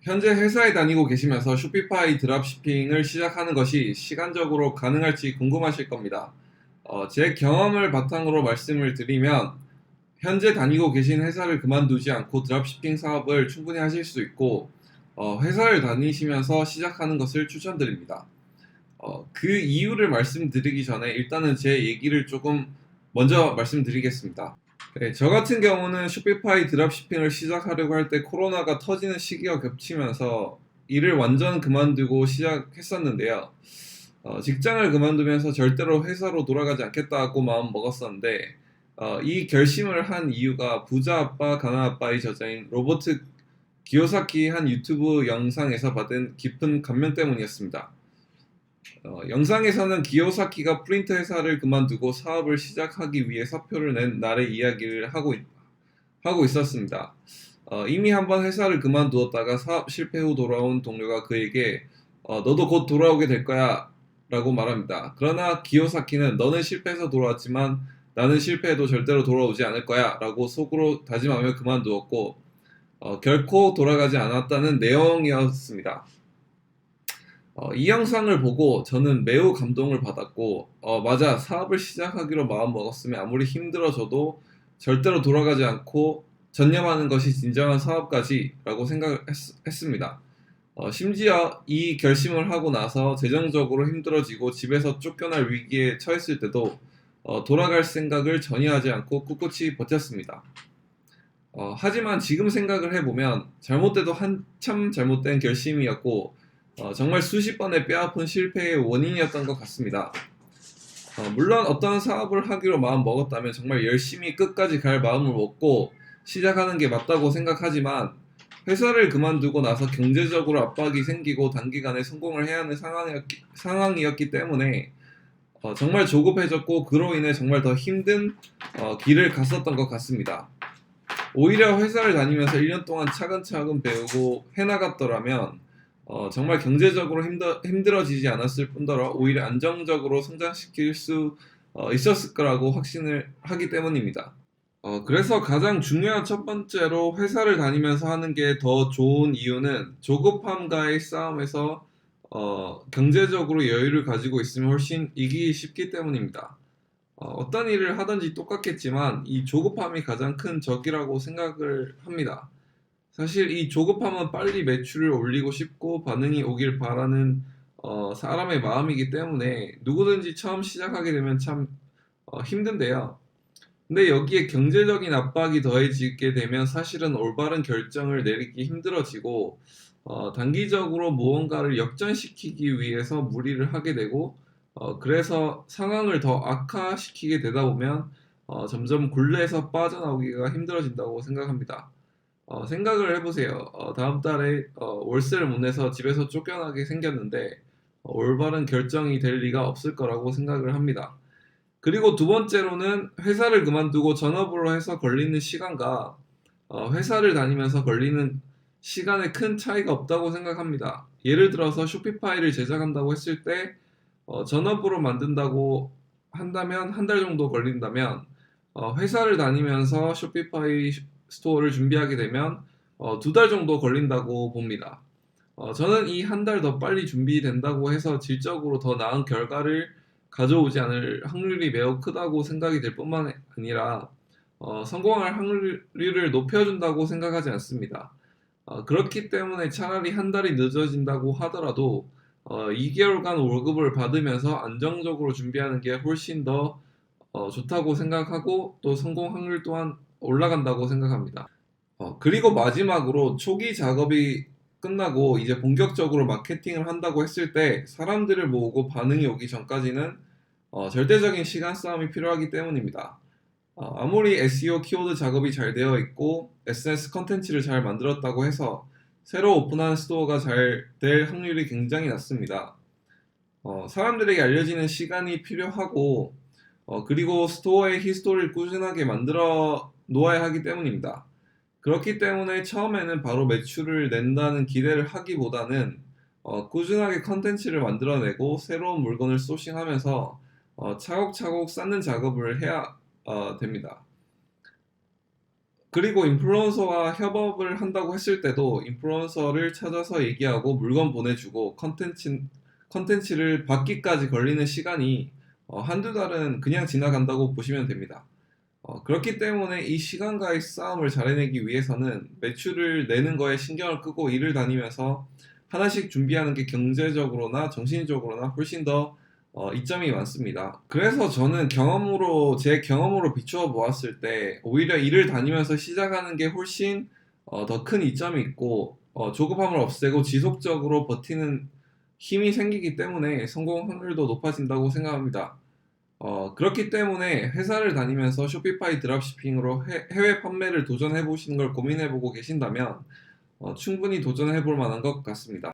현재 회사에 다니고 계시면서 쇼피파이 드랍시핑을 시작하는 것이 시간적으로 가능할지 궁금하실 겁니다. 어, 제 경험을 바탕으로 말씀을 드리면 현재 다니고 계신 회사를 그만두지 않고 드랍시핑 사업을 충분히 하실 수 있고 어, 회사를 다니시면서 시작하는 것을 추천드립니다. 어, 그 이유를 말씀드리기 전에 일단은 제 얘기를 조금 먼저 말씀드리겠습니다. 네, 저 같은 경우는 쇼피파이 드랍시핑을 시작하려고 할 때 코로나가 터지는 시기가 겹치면서 일을 완전 그만두고 시작했었는데요. 어, 직장을 그만두면서 절대로 회사로 돌아가지 않겠다고 마음 먹었었는데 어, 이 결심을 한 이유가 부자 아빠 가난 아빠의 저자인 로버트 기요사키 한 유튜브 영상에서 받은 깊은 감명 때문이었습니다. 어, 영상에서는 기요사키가 프린터 회사를 그만두고 사업을 시작하기 위해 사표를 낸 날의 이야기를 하고, 있, 하고 있었습니다. 어, 이미 한번 회사를 그만두었다가 사업 실패 후 돌아온 동료가 그에게 어, 너도 곧 돌아오게 될 거야 라고 말합니다. 그러나 기요사키는 너는 실패해서 돌아왔지만 나는 실패해도 절대로 돌아오지 않을 거야 라고 속으로 다짐하며 그만두었고 어, 결코 돌아가지 않았다는 내용이었습니다. 어, 이 영상을 보고 저는 매우 감동을 받았고, 어, 맞아, 사업을 시작하기로 마음 먹었으면 아무리 힘들어져도 절대로 돌아가지 않고 전념하는 것이 진정한 사업가지라고 생각했습니다. 어, 심지어 이 결심을 하고 나서 재정적으로 힘들어지고 집에서 쫓겨날 위기에 처했을 때도 어, 돌아갈 생각을 전혀 하지 않고 꿋꿋이 버텼습니다. 어, 하지만 지금 생각을 해보면 잘못돼도 한참 잘못된 결심이었고 어, 정말 수십 번의 뼈아픈 실패의 원인이었던 것 같습니다. 어, 물론 어떤 사업을 하기로 마음 먹었다면 정말 열심히 끝까지 갈 마음을 먹고 시작하는 게 맞다고 생각하지만 회사를 그만두고 나서 경제적으로 압박이 생기고 단기간에 성공을 해야 하는 상황이었기, 상황이었기 때문에 어, 정말 조급해졌고 그로 인해 정말 더 힘든 어, 길을 갔었던 것 같습니다. 오히려 회사를 다니면서 1년 동안 차근차근 배우고 해나갔더라면 어, 정말 경제적으로 힘들, 힘들어지지 않았을 뿐더러 오히려 안정적으로 성장시킬 수 어, 있었을 거라고 확신을 하기 때문입니다. 어, 그래서 가장 중요한 첫 번째로 회사를 다니면서 하는 게 더 좋은 이유는 조급함과의 싸움에서 어, 경제적으로 여유를 가지고 있으면 훨씬 이기기 쉽기 때문입니다. 어, 떤 일을 하든지 똑같겠지만 이 조급함이 가장 큰 적이라고 생각을 합니다. 사실 이 조급함은 빨리 매출을 올리고 싶고 반응이 오길 바라는 어, 사람의 마음이기 때문에 누구든지 처음 시작하게 되면 참 어, 힘든데요. 근데 여기에 경제적인 압박이 더해지게 되면 사실은 올바른 결정을 내리기 힘들어지고 어, 단기적으로 무언가를 역전시키기 위해서 무리를 하게 되고 어, 그래서 상황을 더 악화시키게 되다 보면 어, 점점 굴레에서 빠져나오기가 힘들어진다고 생각합니다. 어, 생각을 해보세요. 어, 다음 달에 어, 월세를 못 내서 집에서 쫓겨나게 생겼는데 어, 올바른 결정이 될 리가 없을 거라고 생각을 합니다. 그리고 두 번째로는 회사를 그만두고 전업으로 해서 걸리는 시간과 어, 회사를 다니면서 걸리는 시간에 큰 차이가 없다고 생각합니다. 예를 들어서 쇼피파이를 제작한다고 했을 때 어, 전업으로 만든다고 한다면 한 달 정도 걸린다면 어, 회사를 다니면서 쇼피파이 스토어를 준비하게 되면 어, 두 달 정도 걸린다고 봅니다. 어, 저는 이 한 달 더 빨리 준비된다고 해서 질적으로 더 나은 결과를 가져오지 않을 확률이 매우 크다고 생각이 될 뿐만 아니라 어, 성공할 확률을 높여준다고 생각하지 않습니다. 어, 그렇기 때문에 차라리 한 달이 늦어진다고 하더라도 어, 2개월간 월급을 받으면서 안정적으로 준비하는 게 훨씬 더 어, 좋다고 생각하고 또 성공 확률 또한 올라간다고 생각합니다. 어, 그리고 마지막으로 초기 작업이 끝나고 이제 본격적으로 마케팅을 한다고 했을 때 사람들을 모으고 반응이 오기 전까지는 어, 절대적인 시간 싸움이 필요하기 때문입니다. 어, 아무리 SEO 키워드 작업이 잘 되어 있고 SNS 컨텐츠를 잘 만들었다고 해서 새로 오픈한 스토어가 잘 될 확률이 굉장히 낮습니다. 어, 사람들에게 알려지는 시간이 필요하고 어, 그리고 스토어의 히스토리를 꾸준하게 만들어 놓아야 하기 때문입니다. 그렇기 때문에 처음에는 바로 매출을 낸다는 기대를 하기보다는 어, 꾸준하게 컨텐츠를 만들어내고 새로운 물건을 소싱하면서 어, 차곡차곡 쌓는 작업을 해야 어, 됩니다. 그리고 인플루언서와 협업을 한다고 했을 때도 인플루언서를 찾아서 얘기하고 물건 보내주고 컨텐츠, 컨텐츠를 받기까지 걸리는 시간이 어, 한두 달은 그냥 지나간다고 보시면 됩니다. 어, 그렇기 때문에 이 시간과의 싸움을 잘 해내기 위해서는 매출을 내는 거에 신경을 끄고 일을 다니면서 하나씩 준비하는 게 경제적으로나 정신적으로나 훨씬 더 어, 이점이 많습니다. 그래서 저는 경험으로, 제 경험으로 비추어 보았을 때, 오히려 일을 다니면서 시작하는 게 훨씬 더큰 이점이 있고, 어, 조급함을 없애고 지속적으로 버티는 힘이 생기기 때문에 성공 확률도 높아진다고 생각합니다. 어, 그렇기 때문에 회사를 다니면서 쇼피파이 드랍시핑으로 해, 해외 판매를 도전해 보시는 걸 고민해 보고 계신다면, 어, 충분히 도전해 볼 만한 것 같습니다.